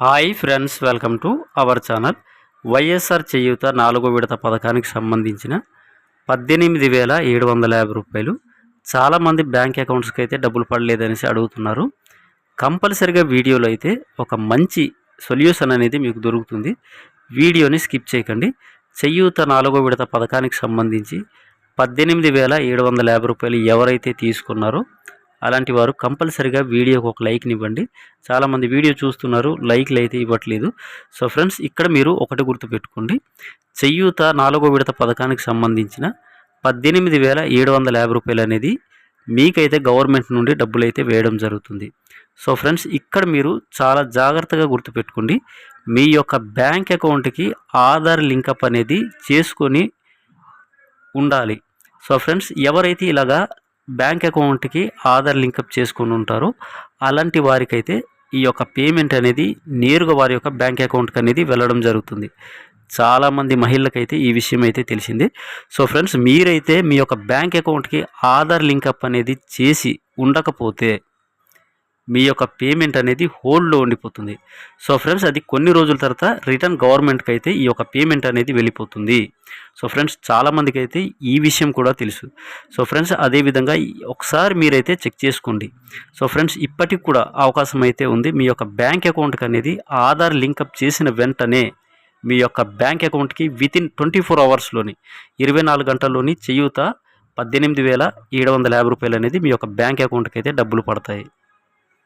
Hi friends welcome to our channel. YSR Cheyutha నాలుగో విడత పథకానికి సంబంధించిన పద్దెనిమిది వేల ఏడు వందల యాభై రూపాయలు. చాలామంది బ్యాంక్ అకౌంట్స్కి అయితే డబ్బులు పడలేదనేసి అడుగుతున్నారు. కంపల్సరిగా వీడియోలో అయితే ఒక మంచి సొల్యూషన్ అనేది మీకు దొరుకుతుంది. వీడియోని స్కిప్ చేయకండి. చేయూత నాలుగో విడత పథకానికి సంబంధించి పద్దెనిమిది వేల ఏడు వందల యాభై రూపాయలు ఎవరైతే తీసుకున్నారో అలాంటి వారు కంపల్సరిగా వీడియోకి ఒక లైక్ని ఇవ్వండి. చాలామంది వీడియో చూస్తున్నారు లైక్లు అయితే ఇవ్వట్లేదు. సో ఫ్రెండ్స్ ఇక్కడ మీరు ఒకటి గుర్తుపెట్టుకోండి చెయ్యూత నాలుగో విడత పథకానికి సంబంధించిన పద్దెనిమిది వేల ఏడు వందల యాభై రూపాయలు అనేది మీకైతే గవర్నమెంట్ నుండి డబ్బులు అయితే వేయడం జరుగుతుంది. సో ఫ్రెండ్స్ ఇక్కడ మీరు చాలా జాగ్రత్తగా గుర్తుపెట్టుకోండి మీ యొక్క బ్యాంక్ అకౌంట్కి ఆధార్ లింకప్ అనేది చేసుకొని ఉండాలి. సో ఫ్రెండ్స్ ఎవరైతే ఇలాగా బ్యాంక్ అకౌంట్కి ఆధార్ లింకప్ చేసుకొని ఉంటారో. అలాంటి వారికైతే ఈ యొక్క పేమెంట్ అనేది నేరుగా వారి యొక్క బ్యాంక్ అకౌంట్కి అనేది వెళ్ళడం జరుగుతుంది. చాలామంది మహిళలకైతే ఈ విషయం అయితే తెలిసింది. సో ఫ్రెండ్స్ మీరైతే మీ యొక్క బ్యాంక్ అకౌంట్కి ఆధార్ లింకప్ అనేది చేసి ఉండకపోతే మీ యొక్క పేమెంట్ అనేది హోల్డ్లో ఉండిపోతుంది. సో ఫ్రెండ్స్ అది కొన్ని రోజుల తర్వాత రిటర్న్ గవర్నమెంట్కి అయితే ఈ యొక్క పేమెంట్ అనేది వెళ్ళిపోతుంది. సో ఫ్రెండ్స్ చాలామందికి అయితే ఈ విషయం కూడా తెలుసు. సో ఫ్రెండ్స్ అదేవిధంగా ఒకసారి మీరైతే చెక్ చేసుకోండి. సో ఫ్రెండ్స్ ఇప్పటికి కూడా అవకాశం అయితే ఉంది. మీ యొక్క బ్యాంక్ అకౌంట్కి అనేది ఆధార్ లింకప్ చేసిన వెంటనే మీ యొక్క బ్యాంక్ అకౌంట్కి విత్ ఇన్ ట్వంటీ ఫోర్ అవర్స్లోని ఇరవై నాలుగు గంటల్లోని చేయూత పద్దెనిమిది వేల ఏడు వందల యాభై రూపాయలు అనేది మీ యొక్క బ్యాంక్ అకౌంట్కి అయితే డబ్బులు పడతాయి.